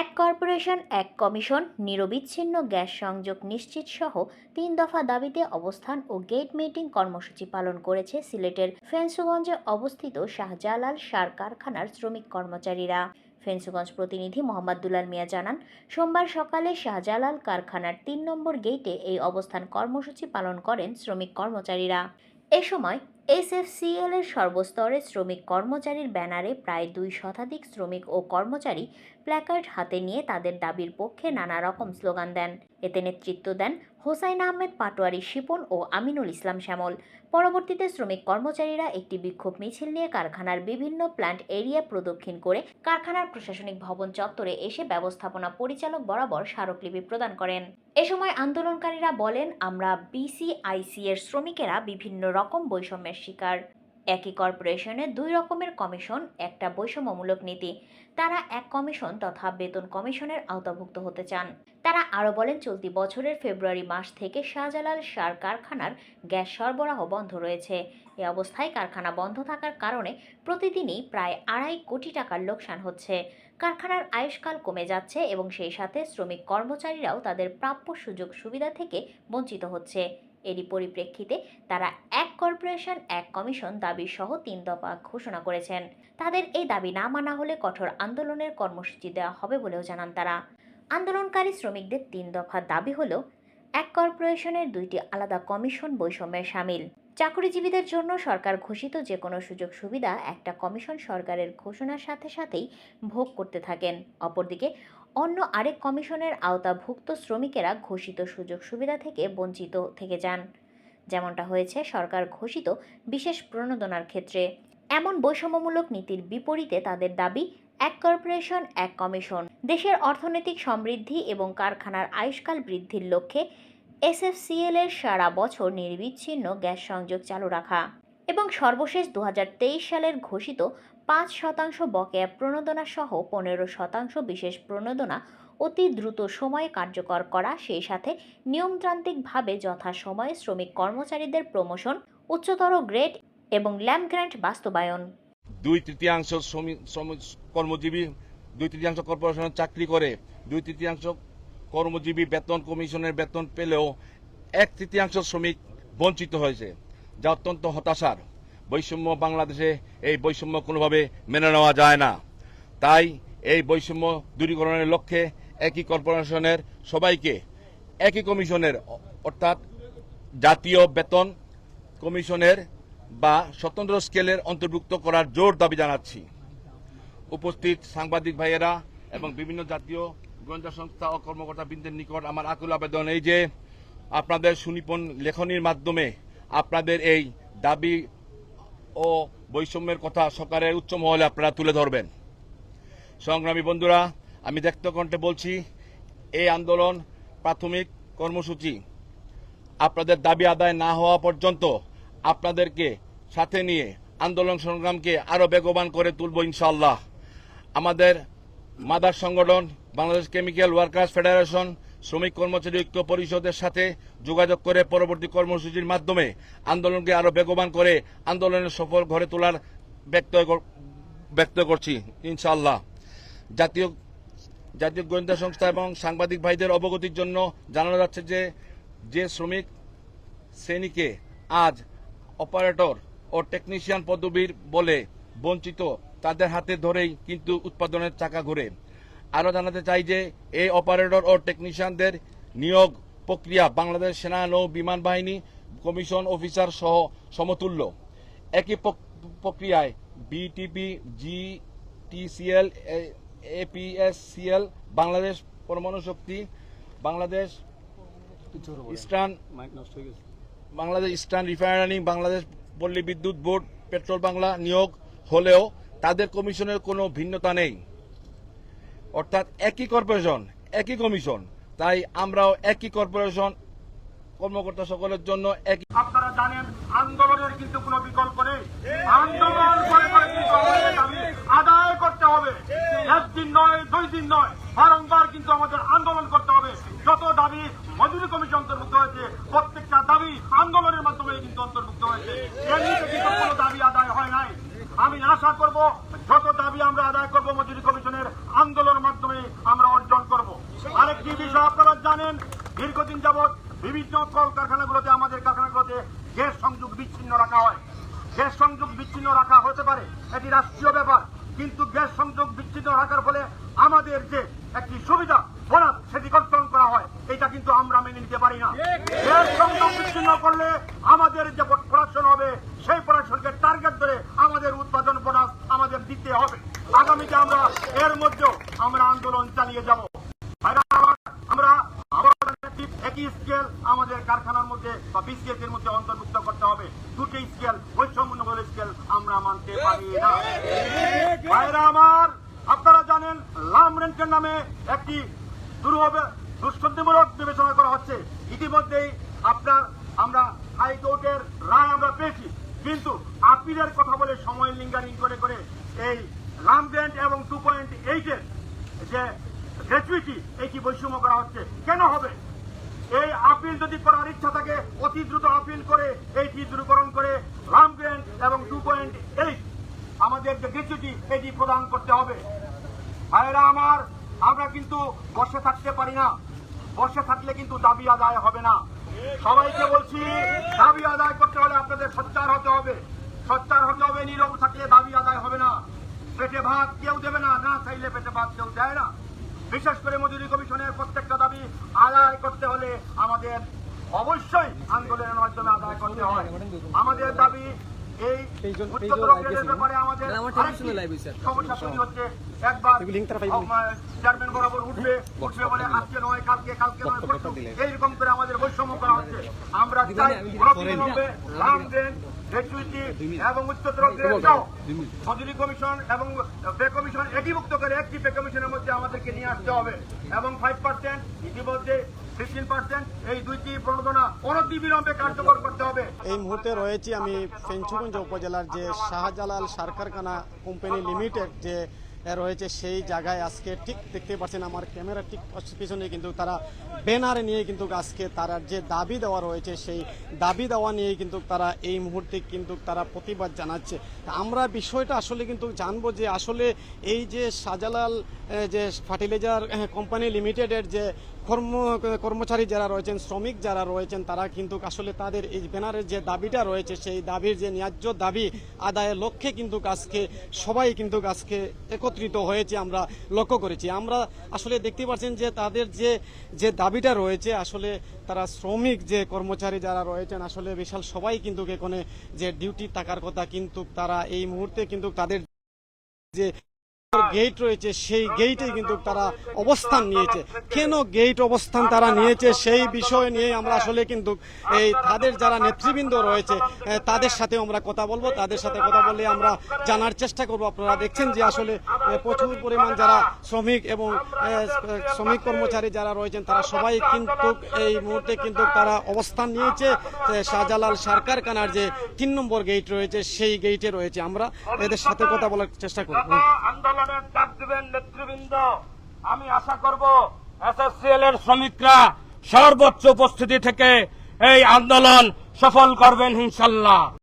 এক কর্পোরেশন, এক কমিশন, নিরবিচ্ছিন্ন গ্যাস সংযোগ নিশ্চিত সহ তিন দফা দাবিতে অবস্থান ও গেট মিটিং কর্মসূচি পালন করেছে সিলেটের ফেন্সুগঞ্জে অবস্থিত শাহজালাল সার কারখানার শ্রমিক কর্মচারীরা। ফেন্সুগঞ্জ প্রতিনিধি মোহাম্মদ দুলাল মিয়া জানান, সোমবার সকালে শাহজালাল কারখানার তিন নম্বর গেটে এই অবস্থান কর্মসূচি পালন করেন শ্রমিক কর্মচারীরা। এ সময় এসএফসিএল এর সর্বস্তরের শ্রমিক কর্মচারীর ব্যানারে প্রায় দুই শতাধিক শ্রমিক ও কর্মচারী প্ল্যাকার্ড হাতে নিয়ে তাদের দাবির পক্ষে নানা রকম স্লোগান দেন। এতে নেতৃত্ব দেন হোসাইন আহমেদ পাটোয়ারি শিপন ও আমিনুল ইসলাম শ্যামল। পরবর্তীতে শ্রমিক কর্মচারীরা একটি বিক্ষোভ মিছিল নিয়ে কারখানার বিভিন্ন প্ল্যান্ট এরিয়া প্রদক্ষিণ করে কারখানার প্রশাসনিক ভবন চত্বরে এসে ব্যবস্থাপনা পরিচালক বরাবর স্মারকলিপি প্রদান করেন। এ সময় আন্দোলনকারীরা বলেন, আমরা বিসিআইসি এর শ্রমিকেরা বিভিন্ন রকম বৈষম্যের শিকার। একই কর্পোরেশনে দুই রকমের কমিশন, একটা বৈষম্যমূলক নীতি। তারা এক কমিশন তথা বেতন কমিশনের আওতাভুক্ত হতে চান। তারা আরও বলেন, চলতি বছরের ফেব্রুয়ারি মাস থেকে শাহজালাল সার কারখানার গ্যাস সরবরাহ বন্ধ রয়েছে। এ অবস্থায় কারখানা বন্ধ থাকার কারণে প্রতিদিনই প্রায় আড়াই কোটি টাকার লোকসান হচ্ছে। কারখানার আয়ুষ্কাল কমে যাচ্ছে এবং সেই সাথে শ্রমিক কর্মচারীরাও তাদের প্রাপ্য সুযোগ সুবিধা থেকে বঞ্চিত হচ্ছে। এরই পরিপ্রেক্ষিতে তারা এক কর্পোরেশন, এক কমিশন দাবি সহ তিন দফা ঘোষণা করেছেন। তাদের এই দাবি না মানা হলে কঠোর আন্দোলনের কর্মসূচি দেওয়া হবে বলেও জানান তারা। আন্দোলনকারী শ্রমিকদের তিন দফা দাবি হল, এক কর্পোরেশনের দুইটি আলাদা কমিশন বৈষম্যের সামিল। চাকরিজীবীদের জন্য সরকার ঘোষিত যে কোনো সুযোগ সুবিধা একটা কমিশন সরকারের ঘোষণার সাথে সাথেই ভোগ করতে থাকেন। অপরদিকে অন্য আরেক কমিশনের আওতাভুক্ত শ্রমিকেরা ঘোষিত সুযোগ সুবিধা থেকে বঞ্চিত থেকে যান। যেমনটা হয়েছে, সরকার ঘোষিত বিশেষ প্রণোদনার ক্ষেত্রে। এমন বৈষম্যমূলক নীতির বিপরীতে তাদের দাবি, এক কর্পোরেশন, এক কমিশন। দেশের অর্থনৈতিক সমৃদ্ধি এবং কারখানার আয়ুষ্কাল বৃদ্ধির লক্ষ্যে এসএফসিএল এর সারা বছর নির্বিচ্ছিন্ন গ্যাস সংযোগ চালু রাখা। এবং সর্বশেষ দু হাজার তেইশ সালের ঘোষিত পাঁচ শতাংশ বকেয়া প্রণোদনা সহ পনেরো শতাংশ বিশেষ প্রণোদনা অতি দ্রুত সময়ে কার্যকর করা, সেই সাথে নিয়মতান্ত্রিকভাবে যথাসময়ে শ্রমিক কর্মচারীদের প্রমোশন, উচ্চতর গ্রেড এবং ল্যাম্প গ্র্যান্ট বাস্তবায়ন। দুই তৃতীয়াংশ শ্রমিক কর্মজীবী, দুই তৃতীয়াংশ কর্পোরেশনের চাকরি করে, দুই তৃতীয়াংশ কর্মজীবী বেতন কমিশনের বেতন পেলেও এক তৃতীয়াংশ শ্রমিক বঞ্চিত হয়েছে। যা অত্যন্ত হতাশার। বৈষম্য বাংলাদেশে এই বৈষম্য কোনোভাবে মেনে নেওয়া যায় না। তাই এই বৈষম্য দূরীকরণের লক্ষ্যে একই কর্পোরেশনের সবাইকে একই কমিশনের, অর্থাৎ জাতীয় বেতন কমিশনের বা স্বতন্ত্র স্কেলের অন্তর্ভুক্ত করার জোর দাবি জানাচ্ছি। উপস্থিত সাংবাদিক ভাইয়েরা এবং বিভিন্ন জাতীয় গোয়েন্দা সংস্থা ও কর্মকর্তা বৃন্দের নিকট আমার আকুল আবেদন এই যে আপনাদের সুনিপন লেখনির মাধ্যমে আপনাদের এই দাবি ও বৈষম্যের কথা সরকারের উচ্চ মহলে আপনারা তুলে ধরবেন। সংগ্রামী বন্ধুরা, আমি দেখত কণ্ঠে বলছি, এই আন্দোলন প্রাথমিক কর্মসূচি। আপনাদের দাবি আদায় না হওয়া পর্যন্ত আপনাদেরকে সাথে নিয়ে আন্দোলন সংগ্রামকে আরও বেগবান করে তুলব ইনশাল্লাহ আমাদের মাদার সংগঠন, বাংলাদেশ কেমিক্যাল ওয়ার্কার্স ফেডারেশন শ্রমিক কর্মচারী ঐক্য পরিষদের সাথে যোগাযোগ করে পরবর্তী কর্মসূচির মাধ্যমে আন্দোলনকে আরও বেগবান করে আন্দোলনের সফল ঘরে তোলার ব্যক্ত ব্যক্ত করছি ইনশাল্লাহ জাতীয় জাতীয় গোয়েন্দা সংস্থা এবং সাংবাদিক ভাইদের অবগতির জন্য জানানো যাচ্ছে যে যে শ্রমিক শ্রেণীকে আজ অপারেটর ও টেকনিশিয়ান পদবীর বলে বঞ্চিত, তাদের হাতে ধরেই কিন্তু উৎপাদনের চাকা ঘুরে। আরও জানাতে চাই যে এই অপারেটর ও টেকনিশিয়ানদের নিয়োগ প্রক্রিয়া বাংলাদেশ সেনা নৌ বিমান বাহিনী কমিশন অফিসার সহ সমতুল্য। একই প্রক্রিয়ায় BTP G TCL APSCL Bangladesh পরমাণু শক্তি, Bangladesh eastern Bangladesh eastern refinery, Bangladesh পল্লী বিদ্যুৎ বোর্ড, পেট্রোল বাংলা নিয়োগ হলেও তাদের কমিশনের কোনো ভিন্নতা নেই। অর্থাৎ একই কর্পোরেশন, একই কমিশন। তাই আমরাও একই কর্পোরেশন, কর্মকর্তা সকলের জন্য একই। আপনারা জানেন, আন্দোলনের কিন্তু কোনো বিকল্প নেই। আন্দোলন করে করে আদায় করতে হবে। একদিন নয়, দুই দিন নয়, বারংবার কিন্তু আমাদের আন্দোলন করতে হবে। যত দাবি মজুরি কমিশন অন্তর্ভুক্ত হয়েছে, প্রত্যেকটা দাবি আন্দোলনের মাধ্যমে কিন্তু অন্তর্ভুক্ত হয়েছে। কিন্তু কোনো দাবি আদায় হয় নাই। আমি আশা করব, যত দাবি আমরা আদায় করব মজুরি কমিশনের আমরা জানেন দীর্ঘদিন যাবৎ বিভিন্ন কলকারখানাগুলোতে আমাদের কারখানাগুলোতে গ্যাস সংযোগ বিচ্ছিন্ন রাখা হয়। গ্যাস সংযোগ বিচ্ছিন্ন রাখা হতে পারে এটি রাষ্ট্রীয় ব্যাপার কিন্তু গ্যাস সংযোগ বিচ্ছিন্ন রাখার ফলে আমাদের যে একটি সুবিধা বোনাস সেটি কর্তন করা হয় এটা কিন্তু আমরা মেনে নিতে পারি না। গ্যাস সংযোগ বিচ্ছিন্ন করলে আমাদের যে প্রোডাকশন হবে সেই প্রোডাকশনকে টার্গেট ধরে আমাদের উৎপাদন বোনাস আমাদের দিতে হবে আগামীতে আমরা এর মধ্যেও আমরা আন্দোলন চালিয়ে যাব ভাইরা আমার, আমরা আমাদের একটি একই স্কেল আমাদের কারখানার মধ্যে বা বিসিএস মধ্যে অন্তর্ভুক্ত করতে হবে। দুটি স্কেল বৈষম্যমূলক স্কেল আমরা মানতে পারি না। ভাইরা আমার, আপনারা জানেন, লাম রেন্টের নামে একটি দুষ্কৃতিমূলক বিবেচনা করা হচ্ছে। ইতিমধ্যেই আপনার, আমরা হাইকোর্টের রায় আমরা পেয়েছি। কিন্তু আপিলের কথা বলে সময় লিঙ্গারিং করে করে এই লাম গ্র্যান্ট এবং টু পয়েন্ট এইটের যে গ্র্যাচুইটি এটি বৈষম্য করা হচ্ছে। কেন হবে? এই আপিল যদি করার ইচ্ছা থাকে, অতি দ্রুত আপিল করে, এইটি দূরীকরণ করে লাম গ্র্যান্ট এবং টু পয়েন্ট এইট আমাদের যে গ্র্যাচুইটি এটি প্রদান করতে হবে। ভাইরা আমার, আমরা কিন্তু বসে থাকতে পারি না। বসে থাকলে কিন্তু দাবি আদায় হবে না। সবাইকে বলছি, দাবি আদায় করতে হলে আপনাদের সোচ্চার হতে হবে। সচ্চার হতে হবে, নীরব থাকলে দাবি আদায় হবে না। পেটে ভাত কেউ দেবে না না চাইলে পেটে ভাত কেউ দেয় না। বিশেষ করে মজুরি কমিশনের করতে হলে আমাদের অবশ্যই আন্দোলনের মাধ্যমে আদায় করতে হয় আমাদের দাবি এই উচ্চতর গ্রেডের ব্যাপারে আমাদের না, আমার আরেকটি টেলিভিশনে live হয়েছে। সমস্যা তৈরি হচ্ছে একবার এগুলো link তারা পাইবো নি? চেয়ারম্যান বরাবর উঠবে উঠবে বলে আজকে নয় কালকে কালকে নয় বক্তব্যটা পরশু। দিলে। এইরকম করে আমাদের বৈষম্য করা হচ্ছে আমরা চাই না, আমি অবিলম্বে লাম গ্রেড গ্র্যাচুইটি এবং উচ্চতর গ্রেড মজুরি কমিশন এবং পে কমিশন এটিভুক্ত করে একটি পে কমিশনের মধ্যে আমাদেরকে নিয়ে আসতে হবে। এবং ফাইভ পার্সেন্ট ইতিমধ্যে ফিফটিন পার্সেন্ট এই দুইটি প্রণোদনা অনতিবিলম্বে কার্যকর করতে হবে। এই মুহূর্তে রয়েছি আমি পেঞ্চুগঞ্জ উপজেলার যে শাহজালাল সারকারখানা কোম্পানি লিমিটেড যে রয়েছে সেই জায়গায় আজকে ঠিক দেখতে পাচ্ছেন আমার ক্যামেরা ঠিক পিছনে কিন্তু তারা ব্যানার নিয়ে কিন্তু আজকে তারা যে দাবি দেওয়া রয়েছে সেই দাবি দেওয়া নিয়ে কিন্তু তারা এই মুহূর্তে কিন্তু তারা প্রতিবাদ জানাচ্ছে। আমরা বিষয়টা আসলে কিন্তু জানব যে আসলে এই যে শাহজালাল যে ফার্টিলাইজার কোম্পানি লিমিটেডের যে কর্ম, কর্মচারী যারা রয়েছেন, শ্রমিক যারা রয়েছেন, তারা কিন্তু আসলে তাদের এই ব্যানারের যে দাবিটা রয়েছে, সেই দাবির যে ন্যায্য দাবি আদায়ের লক্ষ্যে কিন্তু আজকে সবাই কিন্তু আজকে একত্রিত হয়েছে, আমরা লক্ষ্য করেছি। আমরা আসলে দেখতে পাচ্ছেন যে তাদের যে যে দাবিটা রয়েছে, আসলে তারা শ্রমিক যে কর্মচারী যারা রয়েছেন, আসলে বিশাল সবাই কিন্তু এখানে যে ডিউটি থাকার কথা কিন্তু তারা এই মুহূর্তে কিন্তু তাদের যে গেট রয়েছে, সেই গেইটে কিন্তু তারা অবস্থান নিয়েছে। কেন গেট অবস্থান তারা নিয়েছে, সেই বিষয় নিয়ে আমরা আসলে কিন্তু এই তাদের যারা নেতৃবৃন্দ রয়েছে তাদের সাথে আমরা কথা বলব। তাদের সাথে কথা বলে আমরা জানার চেষ্টা করব। আপনারা দেখছেন যে আসলে প্রচুর পরিমাণ যারা শ্রমিক এবং শ্রমিক কর্মচারী যারা রয়েছেন, তারা সবাই কিন্তু এই মুহূর্তে কিন্তু তারা অবস্থান নিয়েছে। শাহজালাল সার কারখানার যে তিন নম্বর গেট রয়েছে, সেই গেটে রয়েছে। আমরা এদের সাথে কথা বলার চেষ্টা করব। আন্দোলনের ডাক নেতৃবৃন্দ। আমি আশা করব এসএসসিএল এর শ্রমিকরা সর্বোচ্চ উপস্থিতি থেকে এই আন্দোলন সফল করবেন ইনশাল্লাহ।